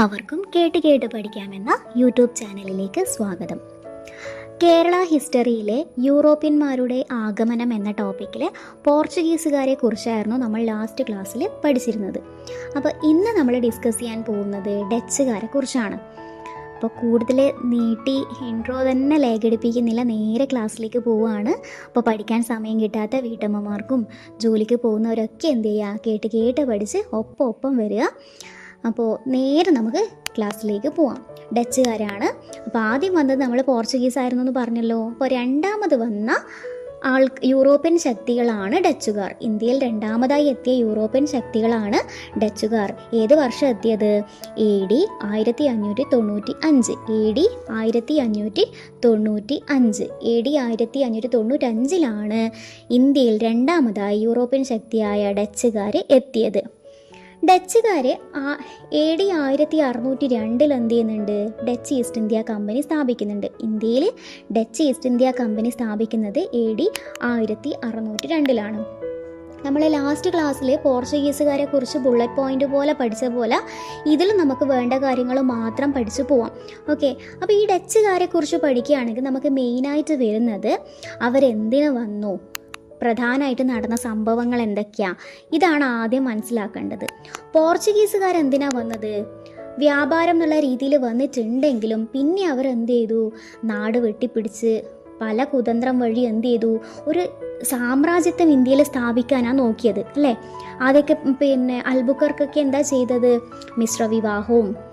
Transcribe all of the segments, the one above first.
എല്ലാവർക്കും കേട്ട് കേട്ട് പഠിക്കാമെന്ന യൂട്യൂബ് ചാനലിലേക്ക് സ്വാഗതം. കേരള ഹിസ്റ്ററിയിലെ യൂറോപ്യന്മാരുടെ ആഗമനം എന്ന ടോപ്പിക്കിൽ പോർച്ചുഗീസുകാരെ കുറിച്ചായിരുന്നു നമ്മൾ ലാസ്റ്റ് ക്ലാസ്സിൽ പഠിച്ചിരുന്നത്. അപ്പോൾ ഇന്ന് നമ്മൾ ഡിസ്കസ് ചെയ്യാൻ പോകുന്നത് ഡച്ചുകാരെ കുറിച്ചാണ്. അപ്പോൾ കൂടുതൽ നീട്ടി ഇൻട്രോ തന്നെ ലേഖടിപ്പിക്കുന്നില്ല നേരെ ക്ലാസ്സിലേക്ക് പോവുകയാണ് അപ്പോൾ പഠിക്കാൻ സമയം കിട്ടാത്ത വീട്ടമ്മമാർക്കും ജോലിക്ക് പോകുന്നവരൊക്കെ എന്ത് ചെയ്യുക കേട്ട് കേട്ട് പഠിച്ച് ഒപ്പം ഒപ്പം വരിക. അപ്പോൾ നേരെ നമുക്ക് ക്ലാസ്സിലേക്ക് പോവാം. ഡച്ചുകാരാണ്. അപ്പോൾ ആദ്യം വന്നത് നമ്മൾ പോർച്ചുഗീസ് ആയിരുന്നു എന്ന് പറഞ്ഞല്ലോ. അപ്പോൾ രണ്ടാമത് വന്ന ആൾ യൂറോപ്യൻ ശക്തികളാണ് ഡച്ചുകാർ. ഇന്ത്യയിൽ രണ്ടാമതായി എത്തിയ യൂറോപ്യൻ ശക്തികളാണ് ഡച്ചുകാർ. ഏത് വർഷം എത്തിയത്? എ ഡി ആയിരത്തി അഞ്ഞൂറ്റി തൊണ്ണൂറ്റി അഞ്ച് എ ഡി ആയിരത്തി അഞ്ഞൂറ്റി തൊണ്ണൂറ്റി അഞ്ച് എ ഡി ആയിരത്തി അഞ്ഞൂറ്റി തൊണ്ണൂറ്റി അഞ്ചിലാണ് ഇന്ത്യയിൽ രണ്ടാമതായി യൂറോപ്യൻ ശക്തിയായ ഡച്ചുകാർ എത്തിയത്. ഡച്ചുകാർ എ ഡി ആയിരത്തി അറുന്നൂറ്റി രണ്ടിൽ എന്ത് ചെയ്യുന്നുണ്ട്? ഡച്ച് ഈസ്റ്റ് ഇന്ത്യ കമ്പനി സ്ഥാപിക്കുന്നുണ്ട്. ഇന്ത്യയിൽ ഡച്ച് ഈസ്റ്റ് ഇന്ത്യ കമ്പനി സ്ഥാപിക്കുന്നത് എ ഡി ആയിരത്തി അറുന്നൂറ്റി രണ്ടിലാണ് നമ്മൾ ലാസ്റ്റ് ക്ലാസ്സിൽ പോർച്ചുഗീസുകാരെ കുറിച്ച് ബുള്ളറ്റ് പോയിന്റ് പോലെ പഠിച്ച പോലെ ഇതിൽ നമുക്ക് വേണ്ട കാര്യങ്ങൾ മാത്രം പഠിച്ചു പോവാം. ഓക്കെ അപ്പോൾ ഈ ഡച്ചുകാരെ കുറിച്ച് പഠിക്കുകയാണെങ്കിൽ നമുക്ക് മെയിനായിട്ട് വരുന്നത് അവരെന്തിനു വന്നു? പ്രധാനമായിട്ട് നടന്ന സംഭവങ്ങൾ എന്തൊക്കെയാ? ഇതാണ് ആദ്യം മനസ്സിലാക്കേണ്ടത്. പോർച്ചുഗീസുകാർ എന്തിനാ വന്നത്? വ്യാപാരം എന്നുള്ള രീതിയിൽ വന്നിട്ടുണ്ടെങ്കിലും പിന്നെ അവർ എന്ത് ചെയ്തു? നാട് വെട്ടിപ്പിടിച്ച് പല കുതന്ത്രം വഴി എന്ത് ചെയ്തു? ഒരു സാമ്രാജ്യത്വം ഇന്ത്യയിൽ സ്ഥാപിക്കാനാണ് നോക്കിയത് അല്ലേ? അതൊക്കെ പിന്നെ അൽബുക്കർക്കൊക്കെ എന്താ ചെയ്തത്? മിശ്രവിവാഹവും ആ,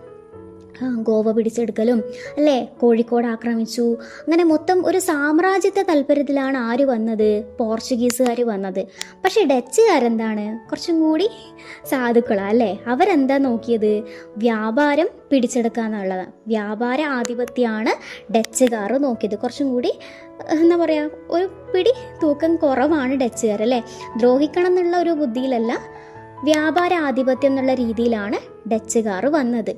ഗോവ പിടിച്ചെടുക്കലും അല്ലേ? കോഴിക്കോട് ആക്രമിച്ചു. അങ്ങനെ മൊത്തം ഒരു സാമ്രാജ്യത്തെ താല്പര്യത്തിലാണ് ആര് വന്നത്? പോർച്ചുഗീസുകാർ വന്നത്. പക്ഷേ ഡച്ചുകാരെന്താണ്? കുറച്ചും കൂടി സാധുക്കളാണ് അല്ലേ? അവരെന്താ നോക്കിയത്? വ്യാപാരം പിടിച്ചെടുക്കുക എന്നുള്ളത് വ്യാപാര ആധിപത്യമാണ് ഡച്ചുകാർ നോക്കിയത്. കുറച്ചും കൂടി എന്താ പറയുക ഒരു പിടി തൂക്കം കുറവാണ് ഡച്ചുകാർ അല്ലേ? ദ്രോഹിക്കണം എന്നുള്ള ഒരു ബുദ്ധിയിലല്ല വ്യാപാര ആധിപത്യം എന്നുള്ള രീതിയിലാണ് ഡച്ചുകാർ വന്നത്.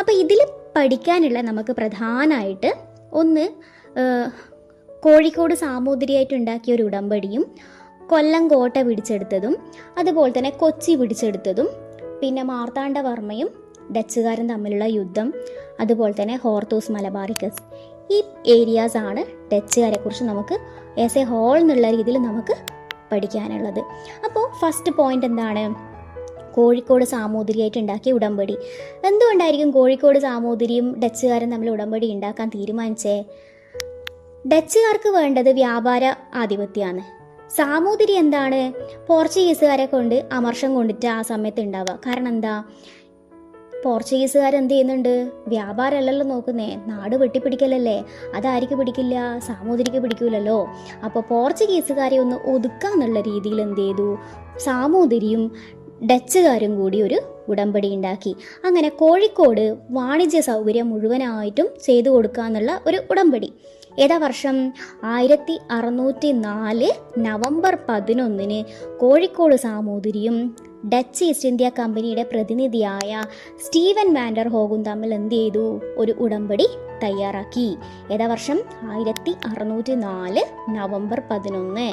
അപ്പോൾ ഇതിൽ പഠിക്കാനുള്ള നമുക്ക് പ്രധാനമായിട്ട് ഒന്ന് കോഴിക്കോട് സാമൂതിരിയായിട്ട് ഉണ്ടാക്കിയ ഒരു ഉടമ്പടിയും കൊല്ലം കോട്ട പിടിച്ചെടുത്തതും അതുപോലെ തന്നെ കൊച്ചി പിടിച്ചെടുത്തതും പിന്നെ മാർത്താണ്ഡവർമ്മയും ഡച്ചുകാരും തമ്മിലുള്ള യുദ്ധം അതുപോലെ തന്നെ ഹോർത്തൂസ് മലബാറിക്കസ്. ഈ ഏരിയാസ് ആണ് ഡച്ചുകാരെ കുറിച്ച് നമുക്ക് ആസ് എ ഹോൾ എന്നുള്ള രീതിയിൽ നമുക്ക് പഠിക്കാനുള്ളത്. അപ്പോൾ ഫസ്റ്റ് പോയിന്റ് എന്താണ്? കോഴിക്കോട് സാമൂതിരിയായിട്ട് ഉണ്ടാക്കിയ ഉടമ്പടി. എന്തുകൊണ്ടായിരിക്കും കോഴിക്കോട് സാമൂതിരിയും ഡച്ചുകാരും തമ്മിൽ ഉടമ്പടി ഉണ്ടാക്കാൻ തീരുമാനിച്ചേ? ഡച്ചുകാർക്ക് വേണ്ടത് വ്യാപാര ആധിപത്യമാണ്. സാമൂതിരി എന്താണ്? പോർച്ചുഗീസുകാരെ കൊണ്ട് അമർഷം കൊണ്ടിട്ട് ആ സമയത്ത് ഉണ്ടാവുക. കാരണം എന്താ? പോർച്ചുഗീസുകാർ എന്ത് ചെയ്യുന്നുണ്ട്? വ്യാപാരമല്ലല്ലോ നോക്കുന്നേ. നാട് വെട്ടിപ്പിടിക്കലല്ലേ. അതാർക്ക് പിടിക്കില്ല? സാമൂതിരിക്ക് പിടിക്കൂലല്ലോ. അപ്പോൾ പോർച്ചുഗീസുകാരെ ഒന്ന് ഒതുക്കാന്നുള്ള രീതിയിൽ എന്ത് ചെയ്തു? സാമൂതിരിയും ഡച്ചുകാരും കൂടി ഒരു ഉടമ്പടി ഉണ്ടാക്കി. അങ്ങനെ കോഴിക്കോട് വാണിജ്യ സൗകര്യം മുഴുവനായിട്ടും ചെയ്തു കൊടുക്കാന്നുള്ള ഒരു ഉടമ്പടി. ഏതാ വർഷം? ആയിരത്തി അറുന്നൂറ്റി നാല് നവംബർ പതിനൊന്നിന് കോഴിക്കോട് സാമൂതിരിയും ഡച്ച് ഈസ്റ്റ് ഇന്ത്യ കമ്പനിയുടെ പ്രതിനിധിയായ സ്റ്റീവൻ വാൻഡർ ഹോഗും തമ്മിൽ എന്ത് ചെയ്തു? ഒരു ഉടമ്പടി തയ്യാറാക്കി. ഏതാ വർഷം? ആയിരത്തി അറുന്നൂറ്റി നാല് നവംബർ പതിനൊന്ന്.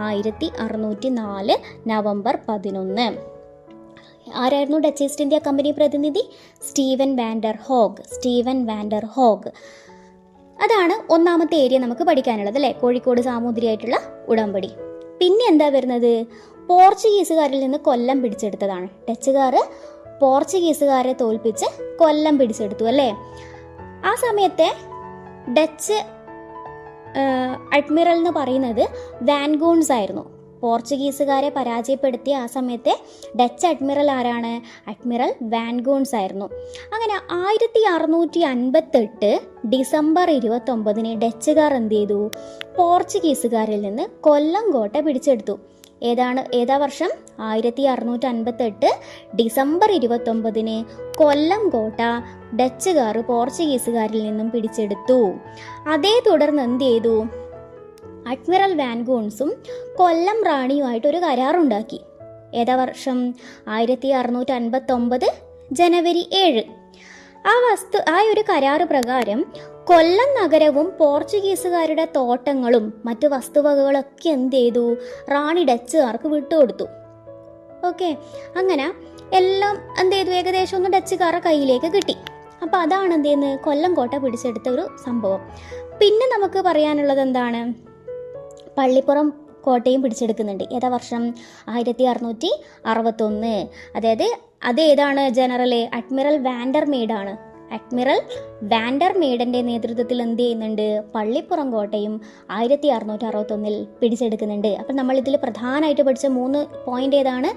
ആയിരത്തി അറുന്നൂറ്റി നാല് നവംബർ പതിനൊന്ന്. ആരായിരുന്നു ഡച്ച് ഈസ്റ്റ് ഇന്ത്യ കമ്പനി പ്രതിനിധി? Steven Vander Hoog. Steven Vander Hoog. അതാണ് ഒന്നാമത്തെ ഏരിയ നമുക്ക് പഠിക്കാനുള്ളത് അല്ലേ? കോഴിക്കോട് സാമൂതിരിയായിട്ടുള്ള ഉടമ്പടി. പിന്നെ എന്താ വരുന്നത്? പോർച്ചുഗീസുകാരിൽ നിന്ന് കൊല്ലം പിടിച്ചെടുത്തതാണ്. ഡച്ചുകാർ പോർച്ചുഗീസുകാരെ തോൽപ്പിച്ച് കൊല്ലം പിടിച്ചെടുത്തു അല്ലേ? ആ സമയത്തെ ഡച്ച് അഡ്മിറൽ എന്ന് പറയുന്നത് വാൻഗൂൺസ് ആയിരുന്നു. പോർച്ചുഗീസുകാരെ പരാജയപ്പെടുത്തിയ ആ സമയത്തെ ഡച്ച് അഡ്മിറൽ ആരാണ്? അഡ്മിറൽ വാൻഗോൺസ് ആയിരുന്നു. അങ്ങനെ ആയിരത്തി അറുന്നൂറ്റി അൻപത്തെട്ട് ഡിസംബർ ഇരുപത്തൊമ്പതിന് ഡച്ചുകാർ എന്ത് ചെയ്തു? പോർച്ചുഗീസുകാരിൽ നിന്ന് കൊല്ലം കോട്ട പിടിച്ചെടുത്തു. ഏതാണ്? ഏതാ വർഷം? ആയിരത്തി അറുന്നൂറ്റി അൻപത്തെട്ട് ഡിസംബർ ഇരുപത്തൊമ്പതിന് കൊല്ലം കോട്ട ഡച്ചുകാർ പോർച്ചുഗീസുകാരിൽ നിന്നും പിടിച്ചെടുത്തു. അതേ തുടർന്ന് എന്ത് ചെയ്തു? അഡ്മിറൽ വാൻഗൂൺസും കൊല്ലം റാണിയുമായിട്ട് ഒരു കരാറുണ്ടാക്കി. ഏതാ വർഷം? ആയിരത്തി അറുന്നൂറ്റി അൻപത്തൊമ്പത് ജനുവരി ഏഴ്. ആ വസ്തു ആ ഒരു കരാറ് പ്രകാരം കൊല്ലം നഗരവും പോർച്ചുഗീസുകാരുടെ തോട്ടങ്ങളും മറ്റു വസ്തുവകകളൊക്കെ എന്ത് ചെയ്തു? റാണി ഡച്ചുകാർക്ക് വിട്ടുകൊടുത്തു. ഓക്കെ. അങ്ങനെ എല്ലാം എന്ത് ചെയ്തു? ഏകദേശം ഒന്ന് ഡച്ചുകാരുടെ കയ്യിലേക്ക് കിട്ടി. അപ്പോൾ അതാണ് എന്ത് ചെയ്യുന്നത്? കൊല്ലം കോട്ട പിടിച്ചെടുത്ത ഒരു സംഭവം. പിന്നെ നമുക്ക് പറയാനുള്ളത് എന്താണ്? പള്ളിപ്പുറം കോട്ടയും പിടിച്ചെടുക്കുന്നുണ്ട്. ഏതാ വർഷം? ആയിരത്തി അറുന്നൂറ്റി അറുപത്തൊന്ന് അതായത് അത് ഏതാണ് ജനറൽ അഡ്മിറൽ വാൻഡർ മെയ്ഡാണ് അഡ്മിറൽ വാൻഡർ മെയ്ഡന്റെ നേതൃത്വത്തിൽ എന്ത് ചെയ്യുന്നുണ്ട്? പള്ളിപ്പുറം കോട്ടയും ആയിരത്തി അറുന്നൂറ്റി അറുപത്തൊന്നിൽ പിടിച്ചെടുക്കുന്നുണ്ട്. അപ്പം നമ്മൾ ഇതിൽ പ്രധാനമായിട്ട് പഠിച്ച മൂന്ന് പോയിന്റ് ഏതാണ്?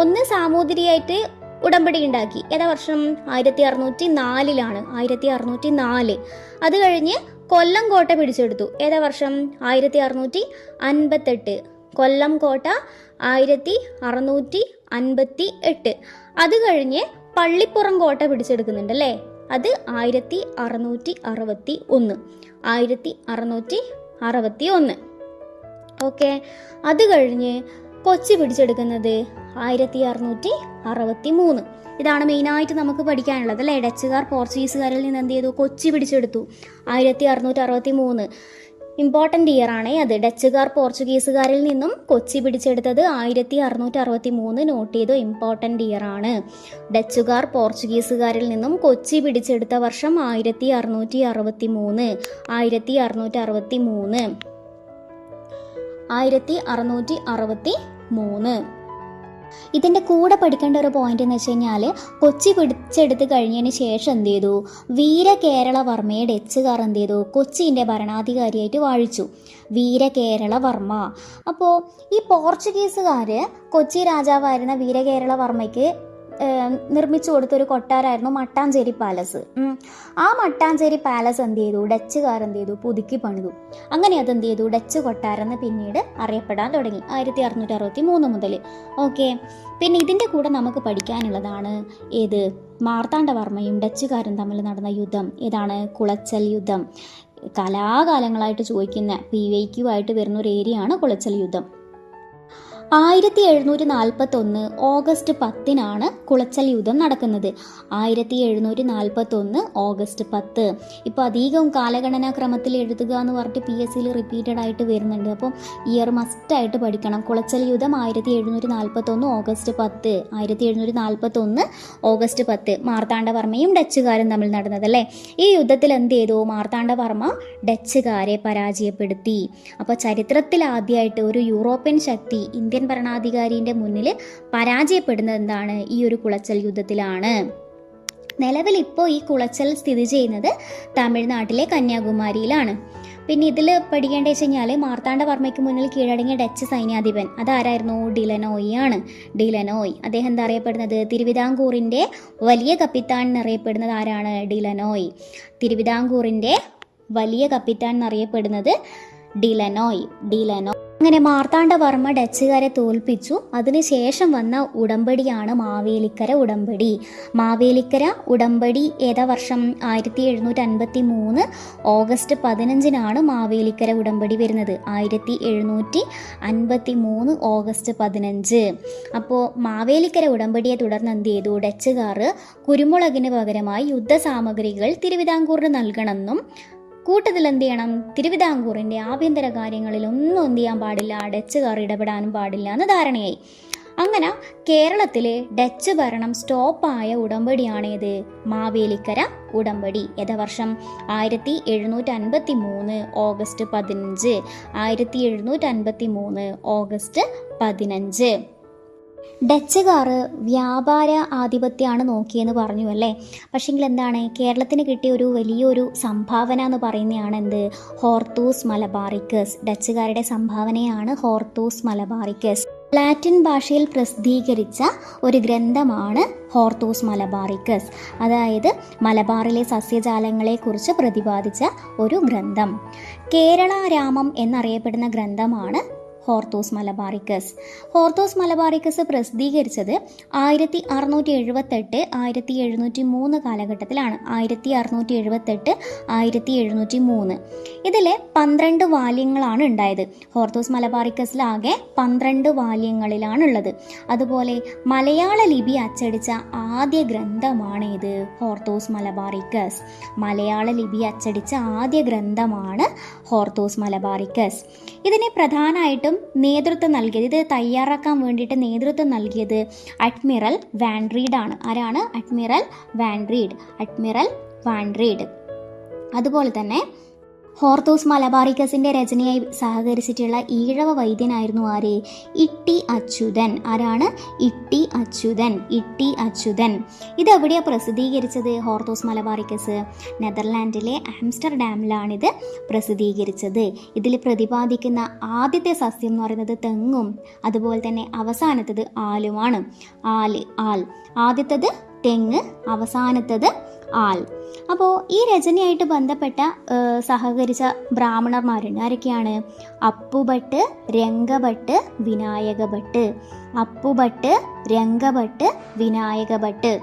ഒന്ന് സാമൂതിരിയായിട്ട് ഉടമ്പടി ഉണ്ടാക്കി. ഏതാ വർഷം? ആയിരത്തി അറുന്നൂറ്റി നാലിലാണ് ആയിരത്തി അറുന്നൂറ്റി നാല് അത് കഴിഞ്ഞ് കൊല്ലം കോട്ട പിടിച്ചെടുത്തു. ഏതാ വർഷം? ആയിരത്തി അറുന്നൂറ്റി അൻപത്തെട്ട്. കൊല്ലം കോട്ട ആയിരത്തി അറുന്നൂറ്റി അൻപത്തി എട്ട് അത് കഴിഞ്ഞ് പള്ളിപ്പുറം കോട്ട പിടിച്ചെടുക്കുന്നുണ്ട് അല്ലേ? അത് ആയിരത്തി അറുന്നൂറ്റി അറുപത്തി ഒന്ന് ആയിരത്തി അറുന്നൂറ്റി അറുപത്തി ഒന്ന് ഓക്കെ. അത് കഴിഞ്ഞ് കൊച്ചി പിടിച്ചെടുക്കുന്നത് ആയിരത്തി അറുന്നൂറ്റി അറുപത്തി മൂന്ന് ഇതാണ് മെയിനായിട്ട് നമുക്ക് പഠിക്കാനുള്ളത് അല്ലേ? ഡച്ചുകാർ പോർച്ചുഗീസുകാരിൽ നിന്ന് എന്ത് ചെയ്തു? കൊച്ചി പിടിച്ചെടുത്തു. ആയിരത്തി അറുന്നൂറ്റി അറുപത്തി മൂന്ന് ഇമ്പോർട്ടന്റ് ഇയർ ആണേ അത്. ഡച്ചുകാർ പോർച്ചുഗീസുകാരിൽ നിന്നും കൊച്ചി പിടിച്ചെടുത്തത് ആയിരത്തി അറുന്നൂറ്റി അറുപത്തി മൂന്ന് നോട്ട് ചെയ്തു ഇമ്പോർട്ടന്റ് ഇയർ ആണ്. ഡച്ചുകാർ പോർച്ചുഗീസുകാരിൽ നിന്നും കൊച്ചി പിടിച്ചെടുത്ത വർഷം ആയിരത്തി അറുന്നൂറ്റി അറുപത്തി മൂന്ന് ആയിരത്തി അറുന്നൂറ്റി അറുപത്തി മൂന്ന് ആയിരത്തി അറുന്നൂറ്റി അറുപത്തി മൂന്ന്. ഇതിന്റെ കൂടെ പഠിക്കേണ്ട ഒരു പോയിന്റ് എന്ന് വെച്ച് കഴിഞ്ഞാൽ കൊച്ചി പിടിച്ചെടുത്ത് കഴിഞ്ഞതിന് ശേഷം എന്ത് ചെയ്തു? വീര കേരളവർമ്മയെ ഡച്ചുകാർ എന്ത് ചെയ്തു? കൊച്ചിന്റെ ഭരണാധികാരിയായിട്ട് വാഴിച്ചു. വീര കേരളവർമ്മ അപ്പോൾ ഈ പോർച്ചുഗീസുകാർ കൊച്ചി രാജാവായിരുന്ന വീരകേരളവർമ്മയ്ക്ക് നിർമ്മിച്ചു കൊടുത്തൊരു കൊട്ടാരമായിരുന്നു മട്ടാഞ്ചേരി പാലസ്. ആ മട്ടാഞ്ചേരി പാലസ് എന്ത് ചെയ്തു? ഡച്ചുകാർ എന്ത് ചെയ്തു? പുതുക്കി പണിതു. അങ്ങനെ അത് എന്ത് ചെയ്തു? ഡച്ച് കൊട്ടാരം എന്ന് പിന്നീട് അറിയപ്പെടാൻ തുടങ്ങി. ആയിരത്തി അറുന്നൂറ്റി അറുപത്തി മൂന്ന് മുതൽ ഓക്കെ. പിന്നെ ഇതിന്റെ കൂടെ നമുക്ക് പഠിക്കാനുള്ളതാണ് ഏത്? മാർത്താണ്ഡവർമ്മയും ഡച്ചുകാരും തമ്മിൽ നടന്ന യുദ്ധം. ഏതാണ്? കുളച്ചൽ യുദ്ധം. കലാകാലങ്ങളായിട്ട് ചോദിക്കുന്ന പി വൈ ക്യു ആയിട്ട് വരുന്ന ഒരു ഏരിയയാണ് കുളച്ചൽ യുദ്ധം. ആയിരത്തി എഴുന്നൂറ്റി നാൽപ്പത്തി ഒന്ന് ഓഗസ്റ്റ് പത്തിനാണ് കുളച്ചൽ യുദ്ധം നടക്കുന്നത്. ആയിരത്തി എഴുന്നൂറ്റി നാൽപ്പത്തി ഒന്ന് ഓഗസ്റ്റ് പത്ത്. ഇപ്പോൾ അധികം കാലഗണനാക്രമത്തിൽ എഴുതുക എന്ന് പറഞ്ഞിട്ട് പി എസ് സിയിൽ റിപ്പീറ്റഡ് ആയിട്ട് വരുന്നുണ്ട്. അപ്പം ഇയർ മസ്റ്റ് ആയിട്ട് പഠിക്കണം. കുളച്ചൽ യുദ്ധം ആയിരത്തി എഴുന്നൂറ്റി നാൽപ്പത്തി ഒന്ന് ഓഗസ്റ്റ് പത്ത്. ആയിരത്തി എഴുന്നൂറ്റി നാൽപ്പത്തി ഒന്ന് ഓഗസ്റ്റ് പത്ത്. മാർത്താണ്ഡവർമ്മയും ഡച്ചുകാരും തമ്മിൽ നടന്നത് നടന്നതല്ലേ? ഈ യുദ്ധത്തിൽ എന്ത് ചെയ്തു? മാർത്താണ്ഡവർമ്മ ഡച്ചുകാരെ പരാജയപ്പെടുത്തി. അപ്പോൾ ചരിത്രത്തിൽ ആദ്യമായിട്ട് ഒരു യൂറോപ്യൻ ശക്തി ഇന്ത്യൻ ഭരണാധികാരിന്റെ മുന്നിൽ പരാജയപ്പെടുന്നത് എന്താണ്? ഈ ഒരു കുളച്ചൽ യുദ്ധത്തിലാണ്. നിലവിൽ ഇപ്പോൾ ഈ കുളച്ചൽ സ്ഥിതി ചെയ്യുന്നത് തമിഴ്നാട്ടിലെ കന്യാകുമാരിയിലാണ്. പിന്നെ ഇതിൽ പഠിക്കേണ്ടത് വെച്ച് കഴിഞ്ഞാൽ മാർത്താണ്ഡവർമ്മയ്ക്ക് മുന്നിൽ കീഴടങ്ങിയ ഡച്ച് സൈന്യാധിപൻ അതാരായിരുന്നു? ഡിലനോയി ആണ് ഡിലനോയ്. അദ്ദേഹം എന്താ അറിയപ്പെടുന്നത്? തിരുവിതാംകൂറിന്റെ വലിയ കപ്പിത്താൻ എന്നറിയപ്പെടുന്നത് ആരാണ്? ഡിലനോയ്. തിരുവിതാംകൂറിന്റെ വലിയ കപ്പിത്താൻ എന്നറിയപ്പെടുന്നത് ഡിലനോയ്. ഡിലനോ അങ്ങനെ മാർത്താണ്ഡവർമ്മ ഡച്ചുകാരെ തോൽപ്പിച്ചു. അതിനുശേഷം വന്ന ഉടമ്പടിയാണ് മാവേലിക്കര ഉടമ്പടി. മാവേലിക്കര ഉടമ്പടി ഏതാ വർഷം? ആയിരത്തി എഴുന്നൂറ്റി അൻപത്തി മൂന്ന് ഓഗസ്റ്റ് പതിനഞ്ചിനാണ് മാവേലിക്കര ഉടമ്പടി വരുന്നത്. ആയിരത്തി എഴുന്നൂറ്റി അൻപത്തി മൂന്ന് ഓഗസ്റ്റ് പതിനഞ്ച്. അപ്പോൾ മാവേലിക്കര ഉടമ്പടിയെ തുടർന്ന് എന്ത് ചെയ്തു? ഡച്ചുകാർ കുരുമുളകിന് പകരമായി യുദ്ധസാമഗ്രികൾ തിരുവിതാംകൂറിന് നൽകണമെന്നും കൂട്ടത്തിൽ എന്ത് ചെയ്യണം? തിരുവിതാംകൂറിന്റെ ആഭ്യന്തര കാര്യങ്ങളിൽ ഒന്നും എന്ത് ചെയ്യാൻ പാടില്ല. ഡച്ചുകാർ ഇടപെടാനും പാടില്ല എന്ന് ധാരണയായി. അങ്ങനെ കേരളത്തിലെ ഡച്ച് ഭരണം സ്റ്റോപ്പായ ഉടമ്പടിയാണേത്? മാവേലിക്കര ഉടമ്പടി. യഥവർഷം ആയിരത്തി എഴുന്നൂറ്റി അൻപത്തി മൂന്ന് ഓഗസ്റ്റ് പതിനഞ്ച്. ആയിരത്തി എഴുന്നൂറ്റി അൻപത്തി മൂന്ന് ഓഗസ്റ്റ് പതിനഞ്ച്. ഡച്ചുകാർ വ്യാപാര ആധിപത്യമാണ് നോക്കിയെന്ന് പറഞ്ഞു അല്ലേ? പക്ഷെങ്കിൽ എന്താണ്? കേരളത്തിന് കിട്ടിയ ഒരു വലിയൊരു സംഭാവന എന്ന് പറയുന്നതാണ് എന്ത്? Hortus Malabaricus. ഡച്ചുകാരുടെ സംഭാവനയാണ് ഹോർത്തൂസ് മലബാറിക്കസ്. ലാറ്റിൻ ഭാഷയിൽ പ്രസിദ്ധീകരിച്ച ഒരു ഗ്രന്ഥമാണ് ഹോർത്തൂസ് മലബാറിക്കസ്. അതായത് മലബാറിലെ സസ്യജാലങ്ങളെക്കുറിച്ച് പ്രതിപാദിച്ച ഒരു ഗ്രന്ഥം. കേരള രാമം എന്നറിയപ്പെടുന്ന ഗ്രന്ഥമാണ് ഹോർത്തോസ് മലബാറിക്കസ്. ഹോർത്തോസ് മലബാറിക്കസ് പ്രസിദ്ധീകരിച്ചത് ആയിരത്തി അറുന്നൂറ്റി എഴുപത്തെട്ട് ആയിരത്തി എഴുന്നൂറ്റി മൂന്ന് കാലഘട്ടത്തിലാണ്. ആയിരത്തി അറുന്നൂറ്റി എഴുപത്തെട്ട് ആയിരത്തി എഴുന്നൂറ്റി മൂന്ന് ഇതിൽ പന്ത്രണ്ട് വാല്യങ്ങളാണ് ഉണ്ടായത്. ഹോർത്തോസ് മലബാറിക്കസിലാകെ പന്ത്രണ്ട് വാല്യങ്ങളിലാണുള്ളത്. അതുപോലെ മലയാള ലിപി അച്ചടിച്ച ആദ്യ ഗ്രന്ഥമാണ് ഇത് ഹോർത്തോസ് മലബാറിക്കസ്. മലയാള ലിപി അച്ചടിച്ച ആദ്യ ഗ്രന്ഥമാണ് ഹോർത്തോസ് മലബാറിക്കസ്. ഇതിനെ പ്രധാനമായിട്ടും നേതൃത്വം നൽകിയത്. ഇത് തയ്യാറാക്കാൻ വേണ്ടിയിട്ട് നേതൃത്വം നൽകിയത് അഡ്മിറൽ വാൻഡ്രീഡ് ആണ്. ആരാണ്? അഡ്മിറൽ വാൻഡ്രീഡ് അഡ്മിറൽ വാൻഡ്രീഡ് അതുപോലെ തന്നെ ഹോർത്തൂസ് മലബാറിക്കസിന്റെ രചനയായി സഹകരിച്ചിട്ടുള്ള ഈഴവ വൈദ്യനായിരുന്നു ആര്? ഇട്ടി അച്യുതൻ. ആരാണ്? ഇട്ടി അച്യുതൻ. ഇട്ടി അച്യുതൻ. ഇതെവിടെയാണ് പ്രസിദ്ധീകരിച്ചത് ഹോർത്തോസ് മലബാറിക്കസ്? നെതർലാൻഡിലെ ആംസ്റ്റർഡാമിലാണിത് പ്രസിദ്ധീകരിച്ചത്. ഇതിൽ പ്രതിപാദിക്കുന്ന ആദ്യത്തെ സസ്യം എന്ന് പറയുന്നത് തെങ്ങും അതുപോലെ തന്നെ അവസാനത്തത് ആലുമാണ്. All all. ആദ്യത്തത് തെങ്ങ് അവസാനത്തത് ആൽ അപ്പോൾ ഈ രചനയായിട്ട് ബന്ധപ്പെട്ട സഹകരിച്ച ബ്രാഹ്മണന്മാരുണ്ട്. ആരൊക്കെയാണ്? അപ്പുഭട്ട് രംഗഭട്ട് വിനായകഭട്ട്. അപ്പുഭട്ട് രംഗഭട്ട് വിനായകഭട്ട്.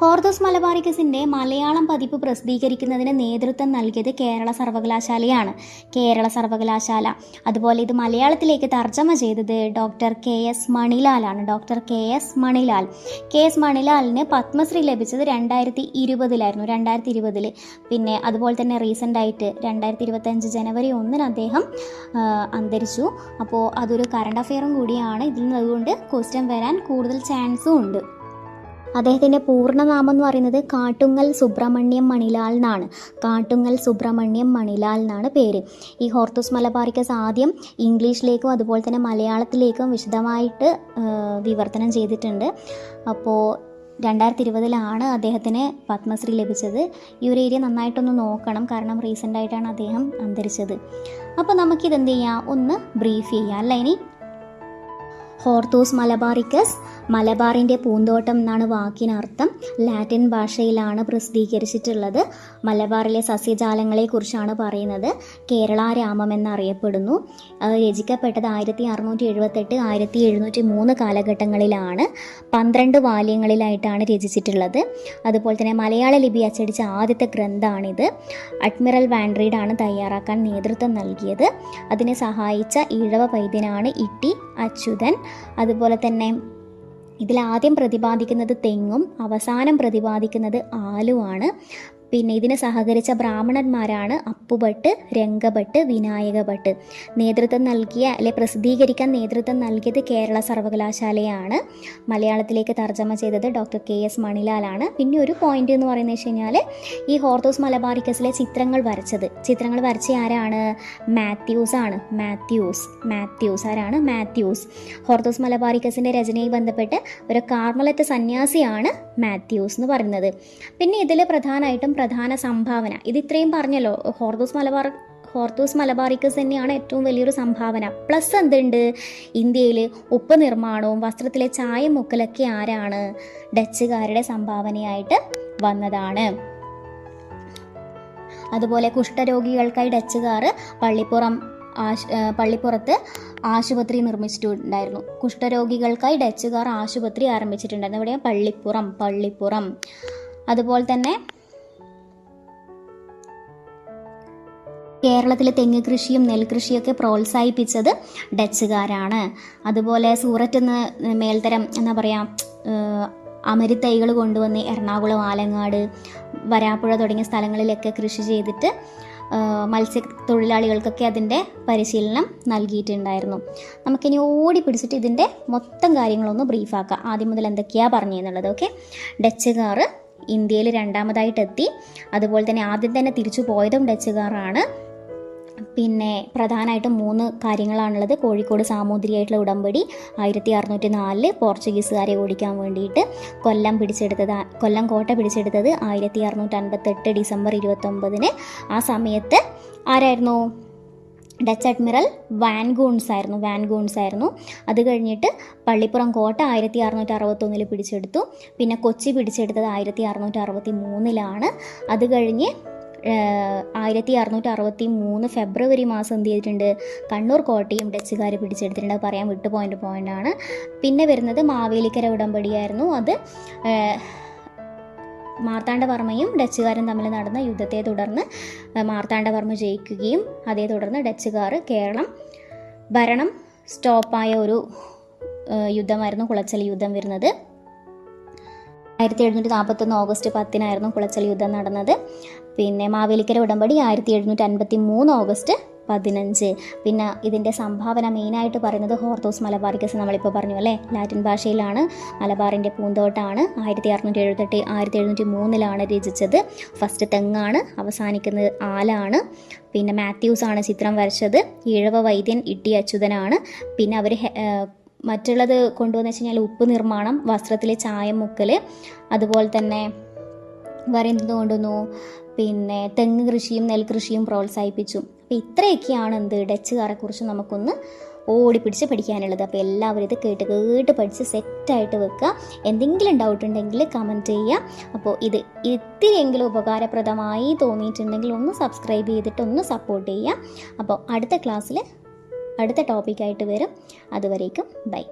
ഹോർദോസ് മലബാറിക്കസിന്റെ മലയാളം പതിപ്പ് പ്രസിദ്ധീകരിക്കുന്നതിന് നേതൃത്വം നൽകിയത് കേരള സർവകലാശാലയാണ്. കേരള സർവകലാശാല. അതുപോലെ ഇത് മലയാളത്തിലേക്ക് തർജമ ചെയ്തത് doctor K S മണിലാലാണ്. Doctor K S Manilal. K S മണിലാലിന് Padmashri ലഭിച്ചത് രണ്ടായിരത്തി ഇരുപതിലായിരുന്നു രണ്ടായിരത്തി ഇരുപതിൽ പിന്നെ അതുപോലെ തന്നെ റീസെന്റ് ആയിട്ട് രണ്ടായിരത്തി ഇരുപത്തഞ്ച് ജനുവരി ഒന്നിന് അദ്ദേഹം അന്തരിച്ചു. അപ്പോൾ അതൊരു കറണ്ട് അഫെയറും കൂടിയാണ് ഇതിൽ നിന്ന് അതുകൊണ്ട് ക്വസ്റ്റ്യൻ വരാൻ കൂടുതൽ ചാൻസും ഉണ്ട്. അദ്ദേഹത്തിന്റെ പൂർണനാമം എന്ന് പറയുന്നത് കാട്ടുങ്ങൽ സുബ്രഹ്മണ്യം മണിലാൽ എന്നാണ്. കാട്ടുങ്ങൽ സുബ്രഹ്മണ്യം മണിലാൽ എന്നാണ് പേര്. ഈ ഹോർത്തൂസ് മലബാറിക്കസ് ആദ്യം ഇംഗ്ലീഷിലേക്കും അതുപോലെ തന്നെ മലയാളത്തിലേക്കും വിശദമായിട്ട് വിവർത്തനം ചെയ്തിട്ടുണ്ട്. അപ്പോൾ രണ്ടായിരത്തി ഇരുപതിലാണ് അദ്ദേഹത്തിന് പത്മശ്രീ ലഭിച്ചത്. ഈ ഒരു ഏരിയ നന്നായിട്ടൊന്ന് നോക്കണം. കാരണം റീസെന്റായിട്ടാണ് അദ്ദേഹം അന്തരിച്ചത്. അപ്പോൾ നമുക്കിതെന്ത് ചെയ്യാം? ഒന്ന് ബ്രീഫ് ചെയ്യാം അല്ല ഇനി? ഹോർത്തൂസ് മലബാറിക്കസ് മലബാറിന്റെ പൂന്തോട്ടം എന്നാണ് വാക്കിനർത്ഥം. ലാറ്റിൻ ഭാഷയിലാണ് പ്രസിദ്ധീകരിച്ചിട്ടുള്ളത്. മലബാറിലെ സസ്യജാലങ്ങളെക്കുറിച്ചാണ് പറയുന്നത്. കേരള രാമം എന്നറിയപ്പെടുന്നു. രചിക്കപ്പെട്ടത് ആയിരത്തി അറുന്നൂറ്റി എഴുപത്തെട്ട് ആയിരത്തി എഴുന്നൂറ്റി മൂന്ന് കാലഘട്ടങ്ങളിലാണ്. പന്ത്രണ്ട് വാല്യങ്ങളിലായിട്ടാണ് രചിച്ചിട്ടുള്ളത്. അതുപോലെ തന്നെ മലയാള ലിപി അച്ചടിച്ച ആദ്യത്തെ ഗ്രന്ഥമാണിത് അഡ്മിറൽ വാൻഡ്രീഡ് ആണ് തയ്യാറാക്കാൻ നേതൃത്വം നൽകിയത്. അതിനെ സഹായിച്ച ഈഴവ വൈദ്യനാണ് ഇട്ടി അച്യുതൻ. അതുപോലെ തന്നെ ഇതിൽ ആദ്യം പ്രതിപാദിക്കുന്നത് തെങ്ങും അവസാനം പ്രതിപാദിക്കുന്നത് ആലുവാണ്. പിന്നെ ഇതിന് സഹകരിച്ച ബ്രാഹ്മണന്മാരാണ് അപ്പുഭട്ട് രംഗഭട്ട് വിനായകഭട്ട്. നേതൃത്വം നൽകിയ അല്ലെ പ്രസിദ്ധീകരിക്കാൻ നേതൃത്വം നൽകിയത് കേരള സർവകലാശാലയാണ്. മലയാളത്തിലേക്ക് തർജമ ചെയ്തത് ഡോക്ടർ കെ എസ് മണിലാലാണ്. പിന്നെ ഒരു പോയിന്റ് എന്ന് പറയുന്നത് വെച്ച് കഴിഞ്ഞാൽ ഈ ഹോർത്തോസ് മലബാറിക്കസിലെ ചിത്രങ്ങൾ വരച്ചത്. ചിത്രങ്ങൾ വരച്ച ആരാണ്? മാത്യൂസ് ആണ്. മാത്യൂസ് മാത്യൂസ് ആരാണ്? മാത്യൂസ്. ഹോർത്തോസ് മലബാറിക്കസിന്റെ രചനയുമായി ബന്ധപ്പെട്ട് ഒരു കാർമലറ്റ് സന്യാസിയാണ് മാത്യൂസ് എന്ന് പറയുന്നത്. പിന്നെ ഇതിൽ പ്രധാനമായിട്ടും പ്രധാന സംഭാവന. ഇത് ഇത്രയും പറഞ്ഞല്ലോ ഹോർത്തോസ് മലബാർ ഹോർത്തൂസ് മലബാറിക്കസ് തന്നെയാണ് ഏറ്റവും വലിയൊരു സംഭാവന. പ്ലസ് എന്തുണ്ട്? ഇന്ത്യയിൽ ഉപ്പ് നിർമ്മാണവും വസ്ത്രത്തിലെ ചായം മുക്കലൊക്കെ ആരാണ് ഡച്ചുകാരുടെ സംഭാവനയായിട്ട് വന്നതാണ്. അതുപോലെ കുഷ്ഠരോഗികൾക്കായി ഡച്ചുകാർ പള്ളിപ്പുറം ആശ് പള്ളിപ്പുറത്ത് ആശുപത്രി നിർമ്മിച്ചിട്ടുണ്ടായിരുന്നു. കുഷ്ഠരോഗികൾക്കായി ഡച്ചുകാർ ആശുപത്രി ആരംഭിച്ചിട്ടുണ്ടായിരുന്നു. ഇവിടെ പള്ളിപ്പുറം പള്ളിപ്പുറം. അതുപോലെ തന്നെ കേരളത്തിലെ തെങ്ങ് കൃഷിയും നെൽകൃഷിയൊക്കെ പ്രോത്സാഹിപ്പിച്ചത് ഡച്ചുകാരാണ്. അതുപോലെ സൂററ്റ് എന്ന മേൽത്തരം എന്താ പറയുക അമരിത്തൈകൾ കൊണ്ടുവന്ന് എറണാകുളം ആലങ്ങാട് വരാപ്പുഴ തുടങ്ങിയ സ്ഥലങ്ങളിലൊക്കെ കൃഷി ചെയ്തിട്ട് മത്സ്യ മത്സ്യത്തൊഴിലാളികൾക്കൊക്കെ അതിന്റെ പരിശീലനം നൽകിയിട്ടുണ്ടായിരുന്നു. നമുക്കിനി ഓടി പിടിച്ചിട്ട് ഇതിന്റെ മൊത്തം കാര്യങ്ങളൊന്ന് ബ്രീഫാക്കാം. ആദ്യം മുതൽ എന്തൊക്കെയാണ് പറഞ്ഞതെന്നുള്ളത് ഓക്കെ? ഡച്ചുകാർ ഇന്ത്യയിൽ രണ്ടാമതായിട്ടെത്തി. അതുപോലെ തന്നെ ആദ്യം തന്നെ തിരിച്ചു പോയതും ഡച്ചുകാരാണ്. പിന്നെ പ്രധാനമായിട്ടും മൂന്ന് കാര്യങ്ങളാണുള്ളത്. കോഴിക്കോട് സാമൂതിരിയായിട്ടുള്ള ഉടമ്പടി ആയിരത്തി അറുന്നൂറ്റി നാലിൽ പോർച്ചുഗീസുകാരെ ഓടിക്കാൻ വേണ്ടിയിട്ട് കൊല്ലം പിടിച്ചെടുത്തത് കൊല്ലം കോട്ട പിടിച്ചെടുത്തത് ആയിരത്തി അറുന്നൂറ്റി അൻപത്തെട്ട് ഡിസംബർ ഇരുപത്തൊമ്പതിന്. ആ സമയത്ത് ആരായിരുന്നു? ഡച്ച് അഡ്മിറൽ വാൻഗൂൺസ് ആയിരുന്നു വാൻഗൂൺസ് ആയിരുന്നു. അത് കഴിഞ്ഞിട്ട് പള്ളിപ്പുറം കോട്ട ആയിരത്തി അറുന്നൂറ്റി അറുപത്തൊന്നിൽ പിടിച്ചെടുത്തു. പിന്നെ കൊച്ചി പിടിച്ചെടുത്തത് ആയിരത്തി അറുന്നൂറ്റി അറുപത്തി മൂന്നിലാണ് അത് കഴിഞ്ഞ് ആയിരത്തി അറുന്നൂറ്റി അറുപത്തി മൂന്ന് ഫെബ്രുവരി മാസം എന്ത് ചെയ്തിട്ടുണ്ട്? കണ്ണൂർ കോട്ടയും ഡച്ചുകാർ പിടിച്ചെടുത്തിട്ടുണ്ട്. പറയാൻ വിട്ടു പോയിന്റ് പോയിന്റാണ് പിന്നെ വരുന്നത് മാവേലിക്കര ഉടമ്പടിയായിരുന്നു. അത് മാർത്താണ്ഡവർമ്മയും ഡച്ചുകാരും തമ്മിൽ നടന്ന യുദ്ധത്തെ തുടർന്ന് മാർത്താണ്ഡവർമ്മ ജയിക്കുകയും അതേ തുടർന്ന് ഡച്ചുകാർ കേരളം ഭരണം സ്റ്റോപ്പായ ഒരു യുദ്ധമായിരുന്നു കുളച്ചൽ യുദ്ധം വരുന്നത്. ആയിരത്തി എഴുന്നൂറ്റി നാൽപ്പത്തൊന്ന് ഓഗസ്റ്റ് പത്തിനായിരുന്നു കുളച്ചൽ യുദ്ധം നടന്നത്. പിന്നെ മാവേലിക്കര ഉടമ്പടി ആയിരത്തി എഴുന്നൂറ്റി അൻപത്തി മൂന്ന് ഓഗസ്റ്റ് പതിനഞ്ച്. പിന്നെ ഇതിന്റെ സംഭാവന മെയിനായിട്ട് പറയുന്നത് ഹോർത്തോസ് മലബാറിക്കസ് നമ്മളിപ്പോൾ പറഞ്ഞു അല്ലേ? ലാറ്റിൻ ഭാഷയിലാണ്. മലബാറിന്റെ പൂന്തോട്ടാണ് ആയിരത്തി അറുന്നൂറ്റി എഴുപത്തെട്ട് ആയിരത്തി എഴുന്നൂറ്റി മൂന്നിലാണ് രചിച്ചത്. ഫസ്റ്റ് തെങ്ങാണ് അവസാനിക്കുന്നത് ആലാണ്. പിന്നെ മാത്യൂസ് ആണ് ചിത്രം വരച്ചത്. ഈഴവ വൈദ്യൻ ഇട്ടി അച്യുതനാണ്. പിന്നെ അവർ മറ്റുള്ളത് കൊണ്ടുവന്ന് വെച്ച് കഴിഞ്ഞാൽ ഉപ്പ് നിർമ്മാണം വസ്ത്രത്തിലെ ചായം മുക്കൽ അതുപോലെ തന്നെ വേറെ കൊണ്ടുവന്നു പിന്നെ തെങ്ങ് കൃഷിയും നെൽകൃഷിയും പ്രോത്സാഹിപ്പിച്ചു. അപ്പോൾ ഇത്രയൊക്കെയാണ് എന്ത് ഡച്ചുകാരെ കുറിച്ച് നമുക്കൊന്ന് ഓടിപ്പിടിച്ച് പഠിക്കാനുള്ളത്. അപ്പോൾ എല്ലാവരും ഇത് കേട്ട് കേട്ട് പഠിച്ച് സെറ്റായിട്ട് വെക്കുക. എന്തെങ്കിലും ഡൗട്ട് ഉണ്ടെങ്കിൽ കമന്റ് ചെയ്യുക. അപ്പോൾ ഇത് ഇത്തിരിയെങ്കിലും ഉപകാരപ്രദമായി തോന്നിയിട്ടുണ്ടെങ്കിൽ ഒന്ന് സബ്സ്ക്രൈബ് ചെയ്തിട്ട് ഒന്ന് സപ്പോർട്ട് ചെയ്യുക. അപ്പോൾ അടുത്ത ക്ലാസ്സിൽ അടുത്ത ടോപ്പിക്കായിട്ട് വരും. അതുവരേക്കും ബൈ